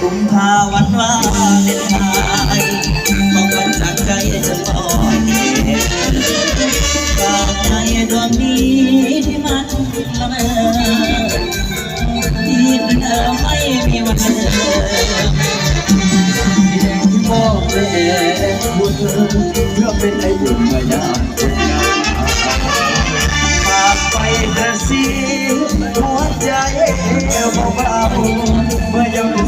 กุมภาวันวาเลนไทน์ของวันจากใจจะต่อเหตุฝากใจดวงนี้ที่มันละเมอที่เธอไม่มีวันเดิมที่มอบแด่บุญ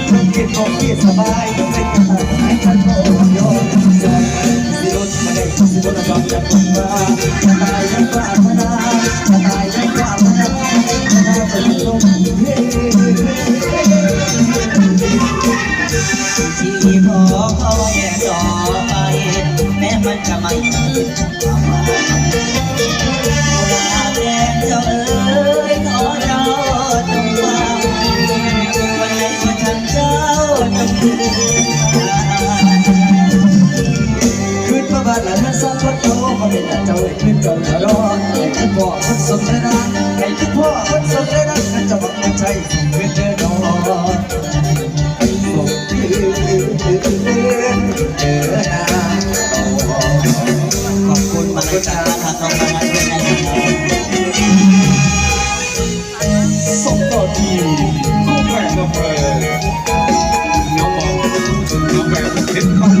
อยามเป็นสวรรค์ทุกวันใจในวันนี้เรื่องของอารักจำเป็นว่าเรื่องไปอย่ามาให้ใจคิดอเราด้วยกันไม่ต้องมาดความรักที่รู้ใจไปหัวใจที่มอบไปดังกุหลาบที่แยกไว้แล้ววางลายคิดคิดของพี่สบายคิดของพี่สบายไม่ต้องให้ฉันโง่ยอมใจสิรถมาได้สิรถมาจากคนมาจะตายยังกล้าพนาจะตายยังกล้าพนาพนาเป็นลมที่พอเขาแย่ต่อไปแม้มันจะไม่ ขึ้นมาบ้านหลังนั้นสักพักโตมาเป็นเจ้าเลยขึ้นเจ้าจะรอให้คุณพ่อคนสมเลยนะให้คุณพ่อคนสมเลยนะกันจะบอกไม่ใช่ขึ้นเดินนอนให้ส่งยืนเดินนาขอบคุณมาด้วยกันทางเข้ามาด้วยกันนะครัา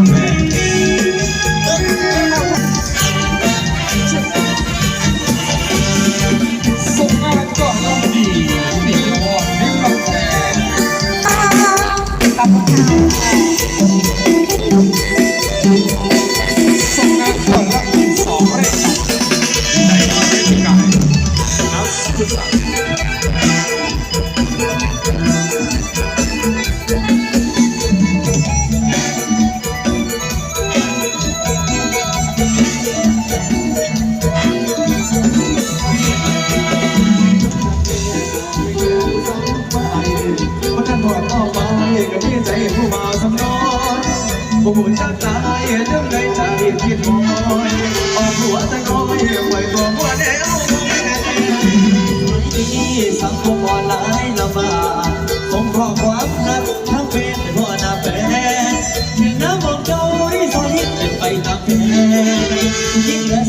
บุญจากตายเรื่อในใจคิดมอยออกหัวแต่ก็ไม่ไหวตัวมัวแนวที่สังคมออนไลน์ระบาดส่งข้อความรักทั้งเป็นหัวหน้าแฟนถึงน้ำมองเจ้าที่สอนฮิตเป็นไปตามแผนยิ่ง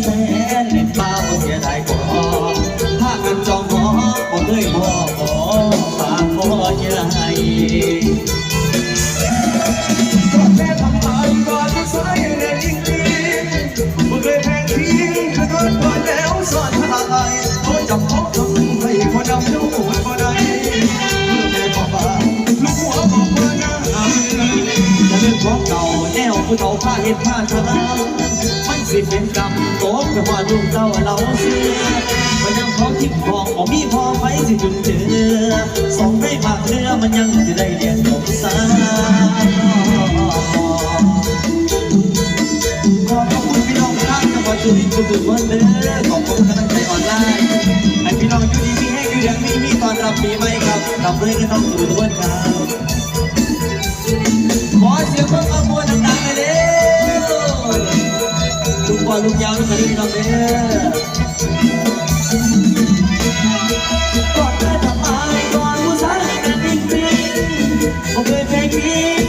ผู้เฒ่าผ้าเห็ดผ้าชนะมันสิเป็นกรรมโตกแต่ว่าลูกเจ้าเราเสือมันยังพอทิพย์ของบ่มีพอไฟสิจุนเจอสองได้มากเรือมันยังจะได้เรียนจบสาขอบคุณพี่น้องทางจังหวัดสุรินทร์ทุกๆคนเลยขอบคุณกำลังใจออนไลน์ให้พี่น้องอยู่ดีมีให้อยู่อย่างนี้มีตอนรับปีใหม่ครับทำด้วยกันต้องทุกคนครับ ลูกยาวลูกกระดิ่งน้องเด้อก่อนแม่ทำไมก่อนผู้ชายเป็นดิ้งดิ้งผมเคยเพลงนี้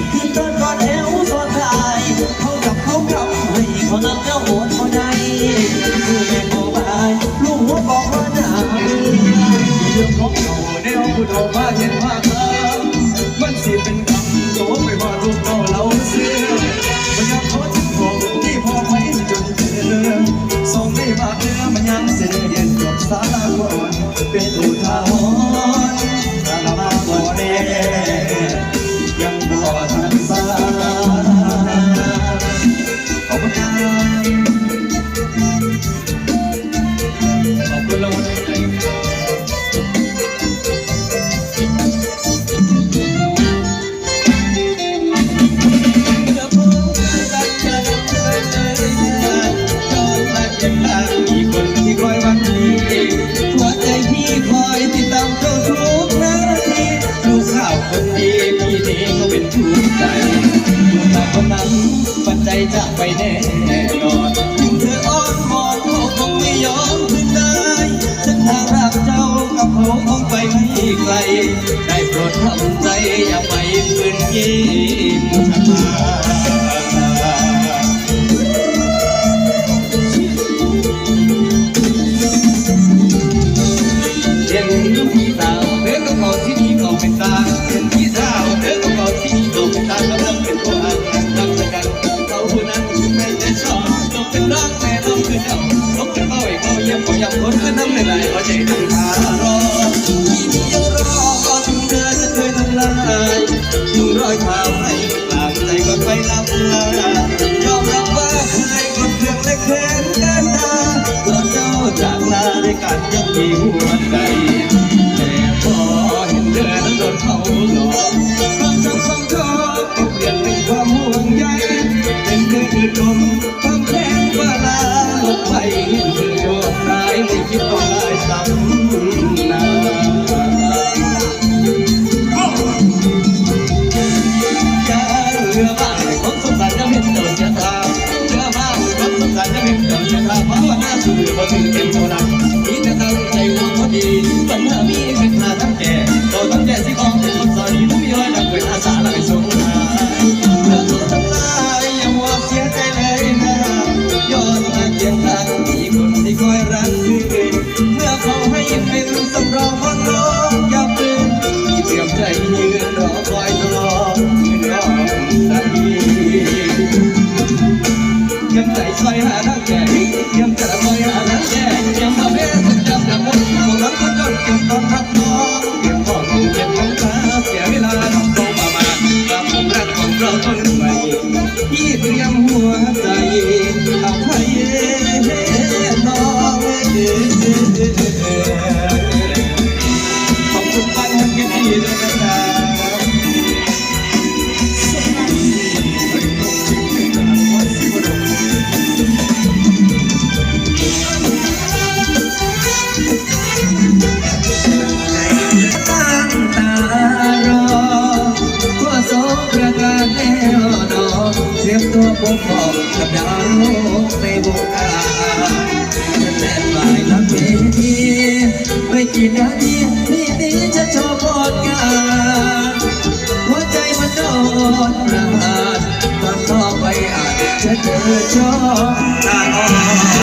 จะไปเน่ มีใจพอเห็นเธอนั้นโดนเขาหลอกความจำของเธอก็เปลี่ยนเป็นความห่วงใยเป็นเธอคือดมความแข็งปาราลดไปเห็นเธอโยกร้าไม่คิดต้องลายซ้ำนาจเรือบ้นของสงสารจะเป็นตัวชะตาเรือบ้านของสงสารจะเป็นตัวชะตาเพราะหน้าสื่อบ่ถึงเป็นเท่านั้น ผู้พองกับดาวโลกในวงการแต่หลายละเมไม่กี่นาที